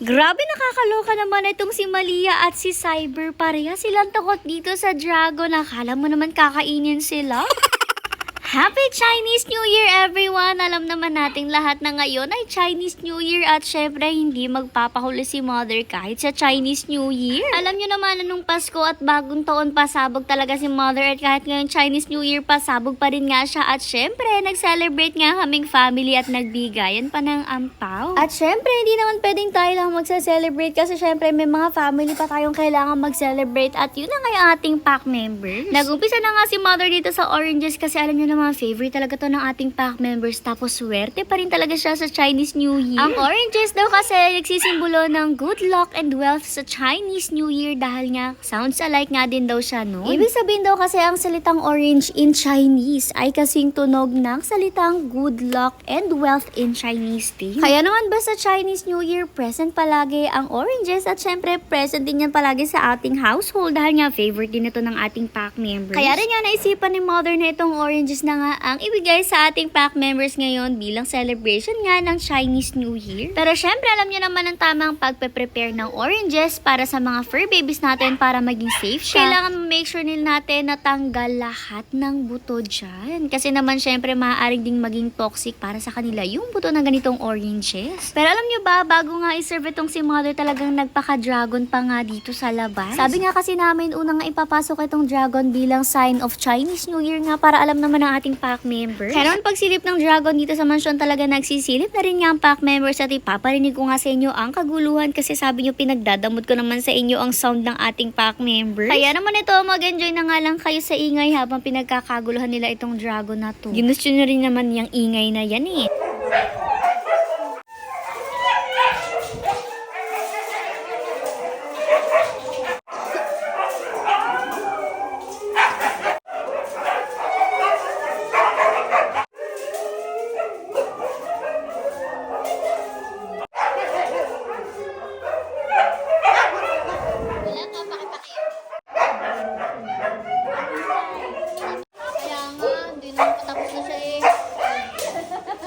Grabe nakakaloka naman itong si Malia at si Cyber. Pareha silang takot dito sa Dragon. Akala mo naman kakainin sila. Happy Chinese New Year everyone! Alam naman nating lahat na ngayon ay Chinese New Year at syempre hindi magpapahuli si Mother kahit sa Chinese New Year. Alam nyo naman na nung Pasko at bagong taon pasabog talaga si Mother at kahit ngayon Chinese New Year pasabog pa rin nga siya at syempre nag-celebrate nga kaming family at nagbigayan pa ng ampaw. At syempre hindi naman pwedeng tayo lang magsa-celebrate kasi syempre may mga family pa tayong kailangan mag-celebrate at yun na nga ating pack members. Nag-umpisa na nga si Mother dito sa oranges kasi alam niyo naman favorite talaga to ng ating pack members tapos swerte pa rin talaga siya sa Chinese New Year. Ang oranges daw kasi nagsisimbolo ng good luck and wealth sa Chinese New Year dahil nga sounds alike nga din daw siya no. Ibig sabihin daw kasi ang salitang orange in Chinese ay kasing tunog ng salitang good luck and wealth in Chinese din. Kaya naman ba sa Chinese New Year present palagi ang oranges at syempre present din yan palagi sa ating household dahil nga favorite din ito ng ating pack members. Kaya rin nga naisipan ni mother na itong oranges na nga ang ibigay sa ating pack members ngayon bilang celebration nga ng Chinese New Year. Pero syempre alam niyo naman ang tamang pagpe-prepare ng oranges para sa mga fur babies natin para maging safe siya. Kailangan make sure nila natin natanggal lahat ng buto dyan. Kasi naman syempre maaaring ding maging toxic para sa kanila yung buto ng ganitong oranges. Pero alam niyo ba, bago nga iserve itong si mother talagang nagpaka-dragon pa nga dito sa labas. Sabi nga kasi namin unang ipapasok itong dragon bilang sign of Chinese New Year nga para alam naman ng ating pack members. Kaya naman pagsilip ng dragon dito sa mansyon talaga nagsisilip na rin nga ang pack members at ipaparinig ko nga sa inyo ang kaguluhan kasi sabi niyo pinagdadamot ko naman sa inyo ang sound ng ating pack members. Kaya naman ito mag-enjoy na nga lang kayo sa ingay habang pinagkakaguluhan nila itong dragon na to. Ginusto nyo rin naman yung ingay na yan eh. Wala ka, pakipaki. Kaya nga, hindi naman patapos na siya eh.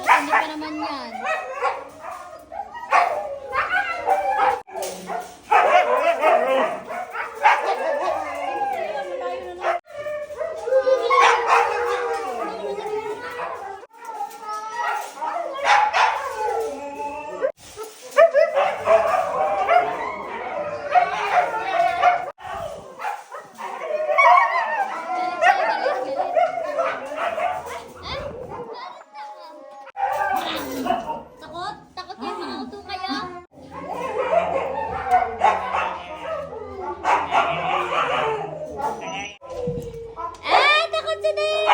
Hindi pa naman yan. Galit siya, galit, galit. Ah, Takot? Takot yung mga uto kaya? Ah, takot siya din!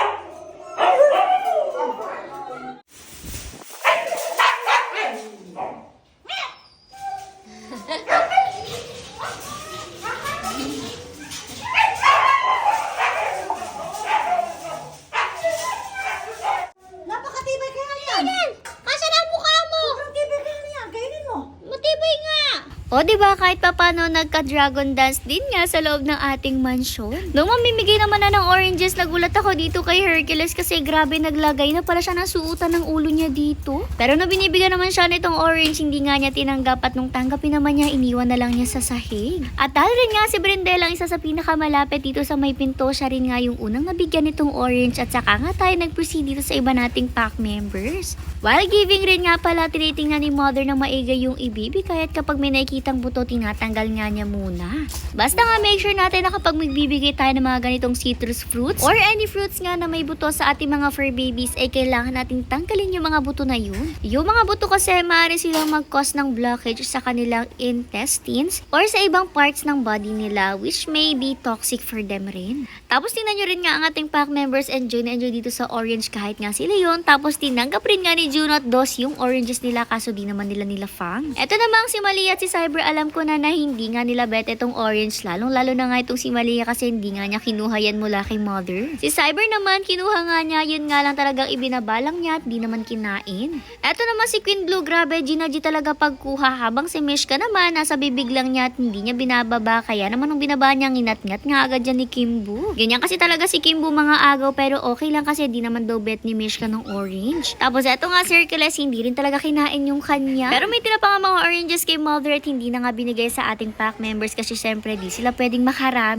Napakatibay kaya yan. Ayan! Kasan ang mukha mo? Sobrang tibay kaya yan. Kainin mo. Matibay nga! O, di ba kahit papano nagka-dragon dance din nga sa loob ng ating mansyon. Nung mamimigay naman na ng oranges, nagulat ako dito kay Hercules kasi grabe naglagay na pala siya ng suutan ng ulo niya dito. Pero nung binibigyan naman siya nitong orange, hindi nga niya tinanggap at nung tanggapin naman niya, iniwan na lang niya sa sahig. At dahil rin nga si Brindel ang isa sa pinakamalapit dito sa may pinto, siya rin nga yung unang nabigyan nitong orange at saka nga tayo nag-proceed dito sa iba nating pack members. While giving rin nga pala, tinitingnan ni mother na maiga yung ibibigay at kapag may nakikitang buto, tinatanggal nga niya muna. Basta nga make sure natin na kapag magbibigay tayo ng mga ganitong citrus fruits or any fruits nga na may buto sa ating mga fur babies ay kailangan nating tanggalin yung mga buto na yun. Yung mga buto kasi maaari silang mag-cause ng blockage sa kanilang intestines or sa ibang parts ng body nila which may be toxic for them rin. Tapos tingnan nyo rin nga ang ating pack members enjoy na enjoy dito sa orange kahit nga sila yun. Tapos tinanggap rin nga ni Junot Dos yung oranges nila kaso di naman nila nila fang. Ito namang si Malia at si Cyber Cyber, alam ko na na hindi nga nila bet itong orange. Lalong lalo na nga itong si Malia kasi hindi nga niya kinuha yan mula kay mother. Si Cyber naman, kinuha nga niya. Yun nga lang talagang ibinabalang niya at di naman kinain. Eto naman si Queen Blue, grabe, Gina G talaga pagkuha. Habang si Mishka naman, nasa bibig lang niya at hindi niya binababa. Kaya naman nung binaba niya, nginat-ngat nga agad dyan ni Kimbu. Ganyan kasi talaga si Kimbu mga agaw pero okay lang kasi di naman daw bet ni Mishka ng orange. Tapos eto nga circles, hindi rin talaga kinain yung kanya. Pero may tira pa nga mga oranges kay mother at hindi na nga binigay sa ating pack members kasi syempre di sila pwedeng makarami.